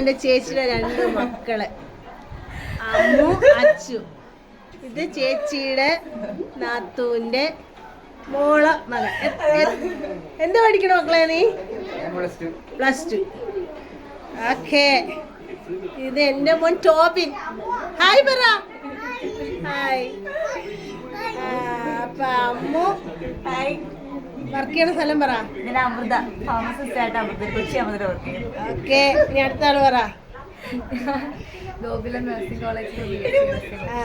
എന്റെ ചേച്ചിയുടെ രണ്ട് മക്കൾ. അമ്മു അച്ചു. ഇത് ചേച്ചിയുടെ നാത്തൂന്റെ മോൾ മകൻ. എന്ത് പഠിക്കണ മക്കളെ നീ? പ്ലസ് ടു ഓക്കെ ഇത് എന്റെ മോൻ ടോബിൻ. ഹായ് പറ. ഹായ് അപ്പൊ അമ്മു ഹായ് വർക്ക് ചെയ്യണ സ്ഥലം പറ. ഞാൻ അമൃത ഫാർമസിസ്റ്റ് ആയിട്ട് അമൃത കൊച്ചി അമൃത വർക്ക് ചെയ്യുന്നു ഓക്കെ ഇനി അടുത്ത ആൾ പറ. ഗോകുലം നഴ്സിംഗ് കോളേജിൽ ആ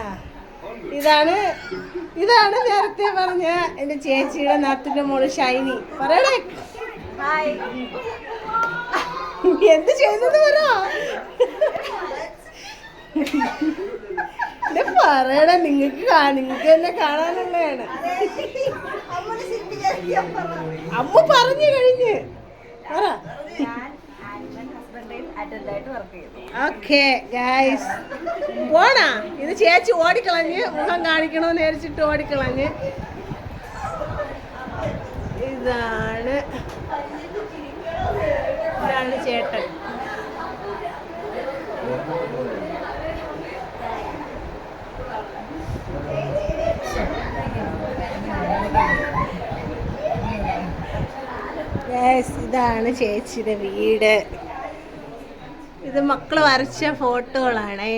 ഇതാണ് ഇതാണ് നേരത്തെ പറഞ്ഞ എന്റെ ചേച്ചിയുടെ നാത്തിന്റെ മോൾ ഷൈനി. പറയണേ ഹായ് എന്ത് ചെയ്തെന്ന് പറ. പറയണ പറയണേ നിങ്ങൾക്ക് നിങ്ങൾക്ക് തന്നെ കാണാനുള്ളതാണ്. അമ്മ പറഞ്ഞു കഴിഞ്ഞ്. ഓക്കെ ഗൈസ് പോണാ ഇത് ചേച്ചി ഓടിക്കളഞ്ഞ് മുഖം കാണിക്കണമെന്ന് നേരിച്ചിട്ട് ഓടിക്കളഞ്ഞ്. ഇതാണ് ഇതാണ് ചേട്ടൻ. ഇതാണ് ചേച്ചിയുടെ വീട്. ഇത് മക്കൾ വരച്ച ഫോട്ടോകളാണേ.